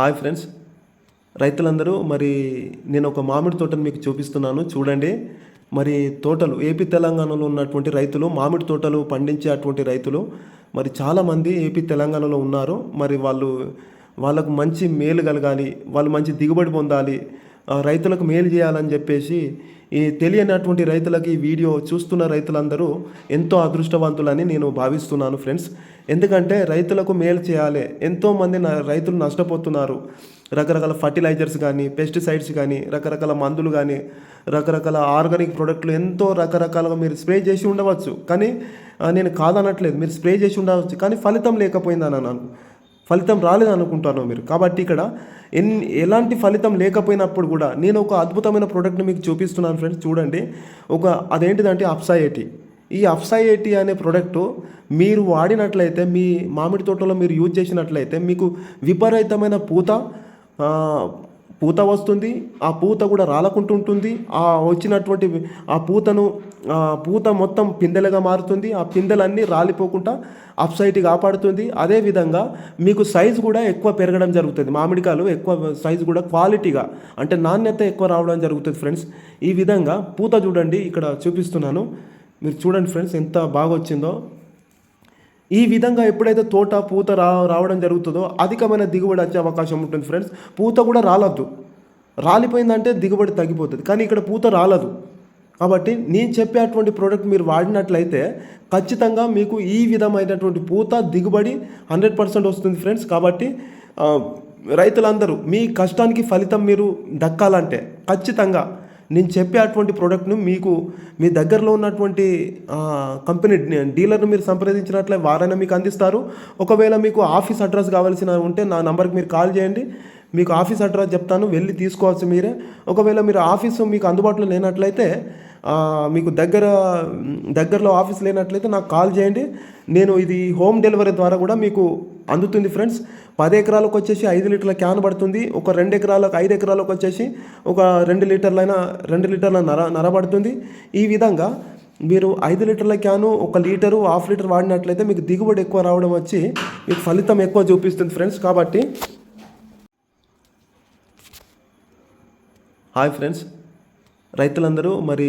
Hi friends. రైతులందరూ మరి నేను ఒక మామిడి తోటను మీకు చూపిస్తున్నాను చూడండి. మరి తోటలు ఏపీ తెలంగాణలో ఉన్నటువంటి రైతులు మామిడి తోటలు పండించే అటువంటి రైతులు మరి చాలామంది ఏపీ తెలంగాణలో ఉన్నారు. మరి వాళ్ళు వాళ్ళకు మంచి మేలు కలగాలి వాళ్ళు మంచి దిగుబడి పొందాలి ఆ, రైతులకు మేలు చేయాలని చెప్పేసి ఈ తెలియనటువంటి రైతులకి ఈ వీడియో చూస్తున్న రైతులందరూ ఎంతో అదృష్టవంతులని నేను భావిస్తున్నాను ఫ్రెండ్స్. ఎందుకంటే రైతులకు మేలు చేయాలి. ఎంతోమంది రైతులు నష్టపోతున్నారు. రకరకాల ఫర్టిలైజర్స్ కానీ పెస్టిసైడ్స్ కానీ రకరకాల మందులు కానీ రకరకాల ఆర్గానిక్ ప్రోడక్ట్లు ఎంతో రకరకాలుగా మీరు స్ప్రే చేసి ఉండవచ్చు. కానీ నేను కాదనట్లేదు. మీరు స్ప్రే చేసి ఉండవచ్చు. కానీ ఫలితం లేకపోయిందని అన్నాను. ఫలితం రాలేదు అనుకుంటాను మీరు. కాబట్టి ఇక్కడ ఎన్ ఎలాంటి ఫలితం లేకపోయినప్పుడు కూడా నేను ఒక అద్భుతమైన ప్రోడక్ట్ని మీకు చూపిస్తున్నాను ఫ్రెండ్స్ చూడండి. ఒక అదేంటిదంటే అప్సాయేటి ఈ అప్సాయేటి అనే ప్రోడక్ట్ మీరు వాడినట్లయితే మీ మామిడి తోటలో మీరు యూజ్ చేసినట్లయితే మీకు విపరీతమైన పూత పూత వస్తుంది ఆ పూత కూడా రాలకుంటుంటుంది. ఆ వచ్చినటువంటి ఆ పూతను ఆ పూత మొత్తం పిందెలుగా మారుతుంది. ఆ పిందెలన్నీ రాలిపోకుండా అప్సైట్ కాపాడుతుంది. అదేవిధంగా మీకు సైజు కూడా ఎక్కువ పెరగడం జరుగుతుంది. మామిడికాయలు ఎక్కువ సైజు కూడా క్వాలిటీగా అంటే నాణ్యత ఎక్కువ రావడం జరుగుతుంది ఫ్రెండ్స్ ఈ విధంగా పూత చూడండి ఇక్కడ చూపిస్తున్నాను. మీరు చూడండి ఫ్రెండ్స్ ఎంత బాగా వచ్చిందో ఈ విధంగా ఎప్పుడైతే తోట పూత రా రావడం జరుగుతుందో అధికమైన దిగుబడి వచ్చే అవకాశం ఉంటుంది ఫ్రెండ్స్ పూత కూడా రాలద్దు. రాలిపోయిందంటే దిగుబడి తగ్గిపోతుంది. కానీ ఇక్కడ పూత రాలదు. కాబట్టి నేను చెప్పేటువంటి ప్రోడక్ట్ మీరు వాడినట్లయితే ఖచ్చితంగా మీకు ఈ విధమైనటువంటి పూత దిగుబడి హండ్రెడ్ పర్సెంట్ వస్తుంది ఫ్రెండ్స్ కాబట్టి రైతులందరూ మీ కష్టానికి ఫలితం మీరు దక్కాలంటే ఖచ్చితంగా నేను చెప్పే అటువంటి ప్రోడక్ట్ను మీకు మీ దగ్గరలో ఉన్నటువంటి కంపెనీ డీలర్ను మీరు సంప్రదించినట్లే వారైనా మీకు అందిస్తారు. ఒకవేళ మీకు ఆఫీస్ అడ్రస్ కావాల్సిన ఉంటే నా నంబర్కి మీరు కాల్ చేయండి. మీకు ఆఫీస్ అడ్రస్ చెప్తాను వెళ్ళి తీసుకోవచ్చు మీరే. ఒకవేళ మీరు ఆఫీసు మీకు అందుబాటులో లేనట్లయితే మీకు దగ్గర దగ్గరలో ఆఫీస్ లేనట్లయితే నాకు కాల్ చేయండి. నేను ఇది హోమ్ డెలివరీ ద్వారా కూడా మీకు అందుతుంది ఫ్రెండ్స్ పది ఎకరాలకు వచ్చేసి ఐదు లీటర్ల క్యాన్ పడుతుంది. ఒక రెండు ఎకరాలకు ఐదు ఎకరాలకు వచ్చేసి ఒక రెండు లీటర్లైన రెండు లీటర్ల నర నరబడుతుంది ఈ విధంగా మీరు ఐదు లీటర్ల క్యాను ఒక లీటరు హాఫ్ లీటర్ వాడినట్లయితే మీకు దిగుబడి ఎక్కువ రావడం వచ్చి మీకు ఫలితం ఎక్కువ చూపిస్తుంది ఫ్రెండ్స్. కాబట్టి హాయ్ ఫ్రెండ్స్. రైతులందరూ మరి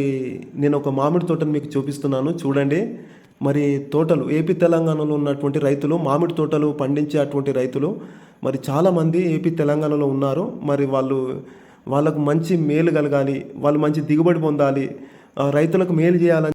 నేను ఒక మామిడి తోటను మీకు చూపిస్తున్నాను. చూడండి. మరి తోటలు ఏపీ తెలంగాణలో ఉన్నటువంటి రైతులు మామిడి తోటలు పండించే అటువంటి రైతులు మరి చాలామంది ఏపీ తెలంగాణలో ఉన్నారు. మరి వాళ్ళు వాళ్ళకు మంచి మేలు కలగాలి వాళ్ళు మంచి దిగుబడి పొందాలి ఆ, రైతులకు మేలు చేయాలని